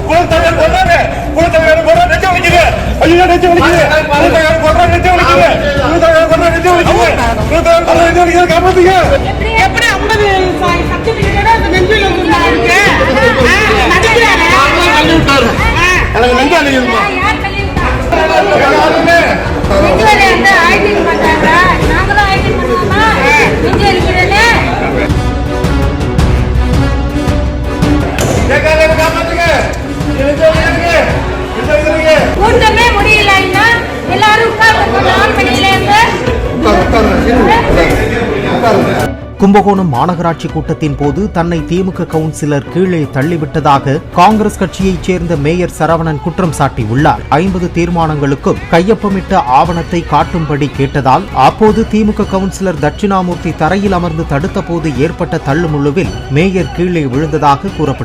குலத்தலைவர் கொண்டாரு குலத்தலைவர் கொண்டா நெஞ்ச வலிக்குது ஐயோ நெஞ்ச வலிக்குது குலத்தலைவர் கொண்டா நெஞ்ச வலிக்குது குலத்தலைவர் கொண்டா நெஞ்ச வலிக்குது குலத்தலைவர் கொண்டா நெஞ்ச வலிக்குது காப்பாத்துங்க எனக்கு நெஞ்சு கும்பகோணம் மாநகராட்சி கூட்டத்தின் போது தன்னை திமுக கவுன்சிலர் கீழே தள்ளிவிட்டதாக காங்கிரஸ் கட்சியைச் சேர்ந்த மேயர் சரவணன் குற்றம் சாட்டியுள்ளார். ஐம்பது தீர்மானங்களுக்கும் கையொப்பமிட்ட ஆவணத்தை காட்டும்படி கேட்டதால் அப்போது திமுக கவுன்சிலர் தட்சிணாமூர்த்தி தரையில் அமர்ந்து தடுத்தபோது ஏற்பட்ட தள்ளுமுழுவில் மேயர் கீழே விழுந்ததாக கூறப்படுகிறது.